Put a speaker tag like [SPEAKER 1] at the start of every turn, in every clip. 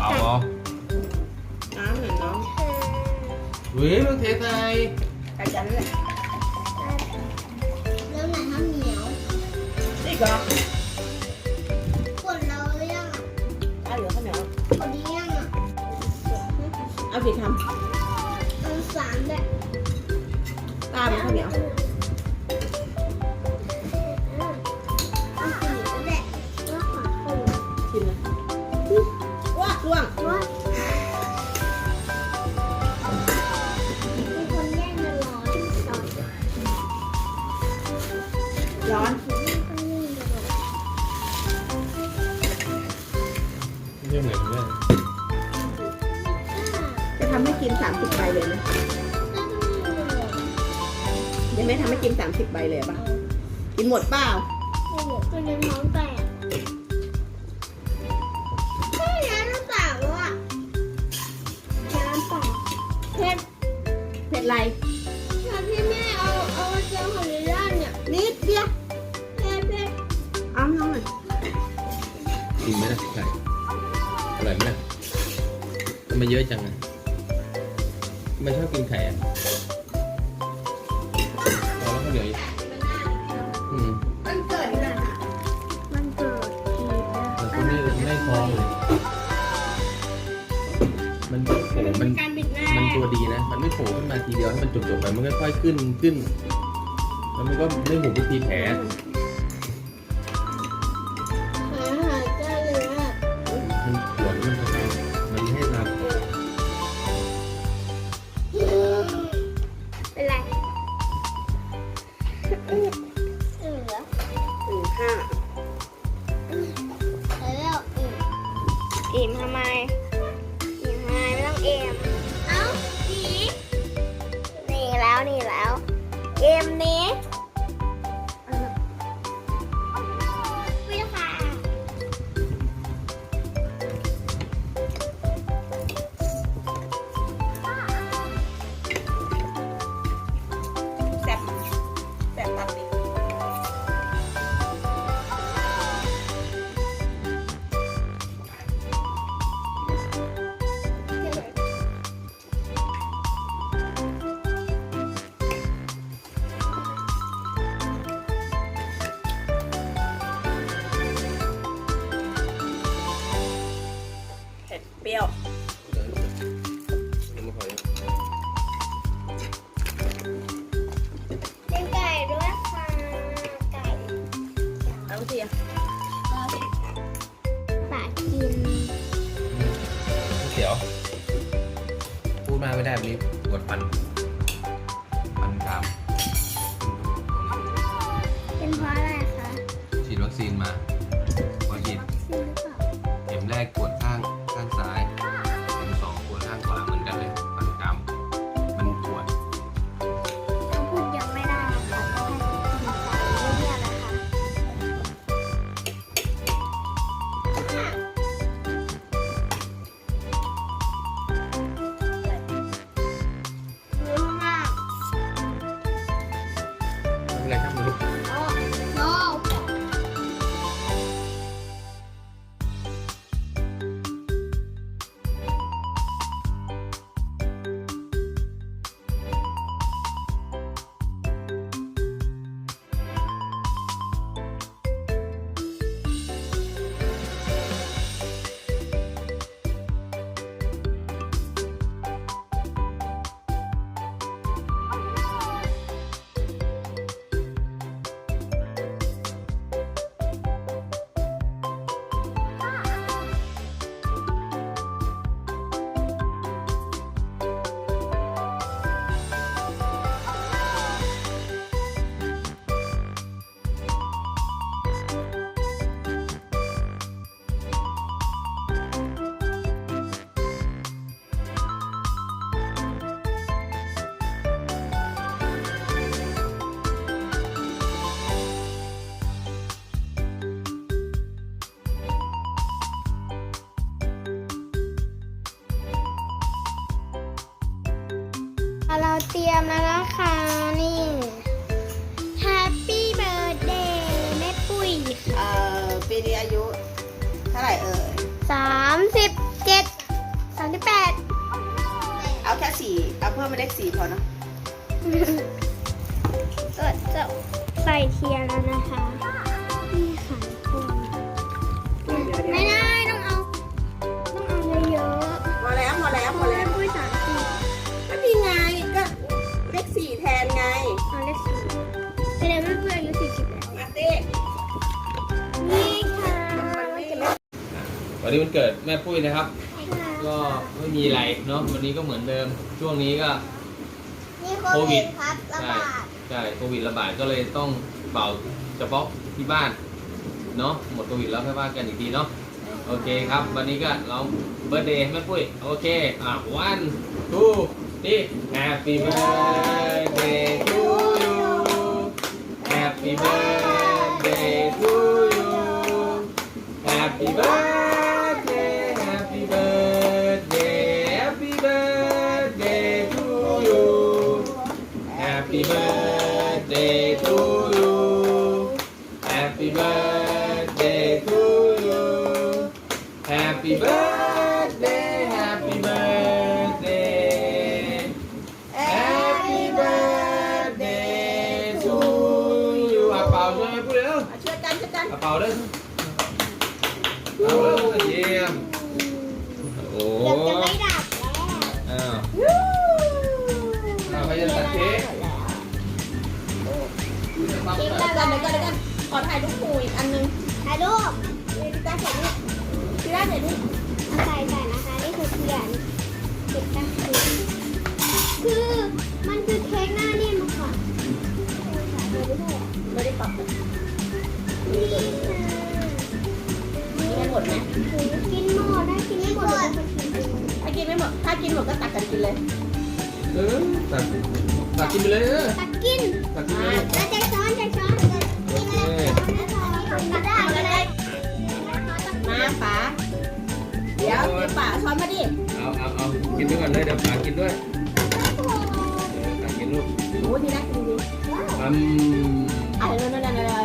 [SPEAKER 1] เอาเหรอ
[SPEAKER 2] น้ำเหมือนน้อง
[SPEAKER 1] เว้ยมึงเทใส่
[SPEAKER 2] ไก่จันเลย
[SPEAKER 3] แล้วไหนข้าวเห ร้อ
[SPEAKER 2] น
[SPEAKER 3] ร้อน
[SPEAKER 1] ไม่ใช่เหมือนเลย
[SPEAKER 2] จะทำให้กินสามสิบใบเลยนะยังไม่ทำให้กินสามสิบใบเลยป่ะ กินหมดเปล่าำไม
[SPEAKER 3] เย
[SPEAKER 2] อะ
[SPEAKER 1] จังอะทำไมชอบกินไข่อะพอแล้วข้าวเหนียวอีกอืม
[SPEAKER 2] มันเกิดนะ
[SPEAKER 3] มันเกิดทีนะ
[SPEAKER 1] แต่ตัวนี้ไม่พอเลยมันไม่โผล่มัน
[SPEAKER 3] การบิดหน้า
[SPEAKER 1] มันตัวดีนะ มันไม่โผล่ขึ้นมาทีเดียวให้มันจบๆไป มันค่อยๆขึ้นขึ้น แล้วมันก็ไม่หมุนไปทีแผล
[SPEAKER 4] ทำไมอิ่มทำไมไม่ต้องเอิ่ม
[SPEAKER 3] เอ้าผี
[SPEAKER 4] หนีแล้วหนีแล้วเกมนี้ นี้
[SPEAKER 2] เรา
[SPEAKER 4] เตรียมแล้วนะคะนี่ Happy Birthday แม่ปุ๋ย
[SPEAKER 2] เอ่อปีนี้อายุเท่าไหร่เอ่ย
[SPEAKER 4] สามสิบเจ็ด
[SPEAKER 2] สา
[SPEAKER 4] มสิบแป
[SPEAKER 2] ดเอา
[SPEAKER 4] แค่สี่เอาเพิ่ม
[SPEAKER 2] ไป็นเลขสี่
[SPEAKER 4] พอเนาะ ก็จะใส่
[SPEAKER 2] เทีย
[SPEAKER 4] น
[SPEAKER 1] วันนี้มันเกิดแม่ปุ้ยนะครับ ก็ไม่มีอะไรเนาะวันนี้ก็เหมือนเดิม ช่วงนี้ก็
[SPEAKER 4] นี่
[SPEAKER 1] โควิด
[SPEAKER 4] ครับระ
[SPEAKER 1] ใช่
[SPEAKER 4] บาด
[SPEAKER 1] ใช่โควิดระบาดก็เลยต้องเป่าเฉพาะที่บ้านเนาะหมดโควิดแล้วค่อยว่ากันอีกทีเนาะโอเคครับ วันนี้ก็ร้องเบิร์ดเดย์แม่ปุ้ยโอเคอะ one two three happy birthday to you happy birthday to you happy birthday birthday to you. Happy birthday to you. Happy birthday, happy birthday. Happy birthday to you. อะเป่าช่วยพูดเร็ว
[SPEAKER 2] มาช่วยกั
[SPEAKER 1] อ
[SPEAKER 2] นเดี๋ยวก่อนเดี๋ยวก่อนขอถ่ายรูปครูอีกอันนึง
[SPEAKER 4] ถ่ายรูป
[SPEAKER 2] นี่พี่ต้าถ่ายรูปพี่ต้าถ่ายรูป
[SPEAKER 4] เอาใส่ใส่นะคะ นี่คือเทียนติดตั้งคือคือมันคือเค้กหน้านิ่มค่ะเดี๋ยวดูด้วย
[SPEAKER 2] ไม่ได้ปรับเลย
[SPEAKER 4] นี่ค่ะ
[SPEAKER 2] นี่ให้หมดไหม
[SPEAKER 4] กินหมดได้กินไม่หมดเลยคนกินเอง
[SPEAKER 2] ถ้ากินไม่หมดถ้ากินหมดก็ตักกันกินเลย
[SPEAKER 1] เออตักตักกินไปเลยเออ
[SPEAKER 4] ตักกิน
[SPEAKER 1] ตักกินเลย
[SPEAKER 4] แล้วใจช้อนใจช้อน
[SPEAKER 1] โอเค
[SPEAKER 4] ตักได้ก็ได้
[SPEAKER 2] มาป๋าเดี๋ยวเดี๋ยวป๋าช้อนมาดิ
[SPEAKER 1] เอาเอาเอากินด้วยกันเลยเดี๋ยวปากินด้วยเออปากินลูก
[SPEAKER 2] โอ้ทีน่ากินดี
[SPEAKER 1] อืม
[SPEAKER 2] อะไรนั่นนั่นนั่นนั่น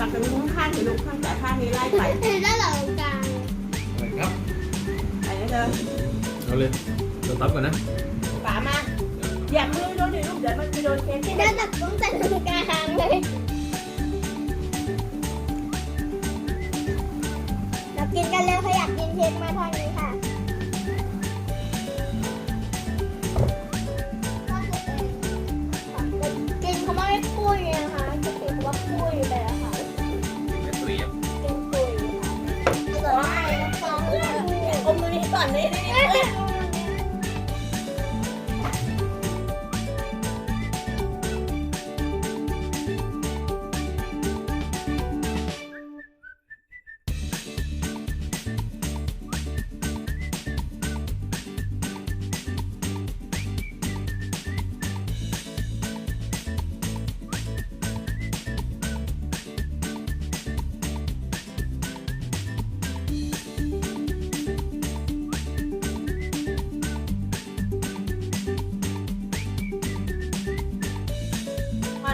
[SPEAKER 2] ตักตรงนู้นข้างหรือลูกข้างแต่ข้างนี้ไล่ไป
[SPEAKER 4] ด้านหลังกลาง
[SPEAKER 1] อะไรครับ
[SPEAKER 2] ไปเลย
[SPEAKER 1] เอาเลยตัวตับก่อนนะ
[SPEAKER 2] ป๋ามาอย่ามือโดนดิลูกเดี๋ยวมันจะโดนเค้กที่
[SPEAKER 4] ด้านหลักต้องใส่ตรงกลางเลยเรากินกันเร็วขยับกินเค้กมาทางนี้ ม
[SPEAKER 1] มื
[SPEAKER 2] อนี้ก่อน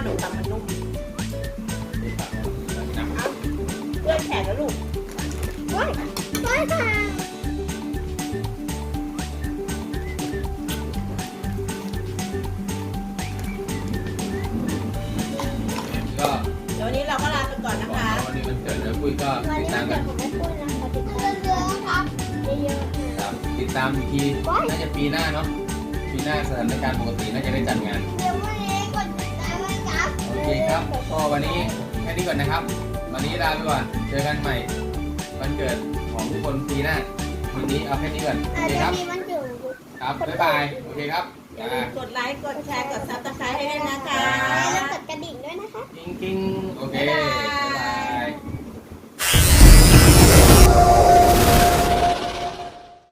[SPEAKER 2] นี่นี่นี่ว่าหนูทำมันนุ่มเพื่อนแขนแล้วลูก
[SPEAKER 4] ว้ายว้ายค่ะ
[SPEAKER 1] ก็
[SPEAKER 2] เดี๋ยววันนี้เราก็ลาไปก่อนนะคะ
[SPEAKER 1] วันนี้มันเกิดแล้วปุ้ยก็
[SPEAKER 4] วัน
[SPEAKER 1] ติด
[SPEAKER 4] นี้
[SPEAKER 1] ตาม
[SPEAKER 4] เกิ
[SPEAKER 1] กั
[SPEAKER 4] ด
[SPEAKER 1] น
[SPEAKER 4] ของแม่ปุ้ยนะคะติดตามเยอะๆครับเยอะๆ
[SPEAKER 1] ครับติดตามอีกทีน่าจะปีหน้าเนาะปีหน้าสถานการณ์ปกติน่าจะได้จัดงาน
[SPEAKER 4] เดี๋ยววันนี้
[SPEAKER 1] อีกครับก็วันนี้แค่นี้ก่อนนะครับ วันนี้ลาไปก่อนเจอกันใหม่วันเกิดของทุกคนปีหน้าวันนี้เอาแค่นี้ก่อนโอเคครับครับบ๊ายบายโอเคครับ
[SPEAKER 2] อย่าลืมกดไลค์ กดแชร์ กดซับสไครต์ให้ด้วยนะคะ
[SPEAKER 4] แล้วกดกระดิ่งด้วยนะคะ
[SPEAKER 1] กิ้งกิ้งโอเคบ๊ายบาย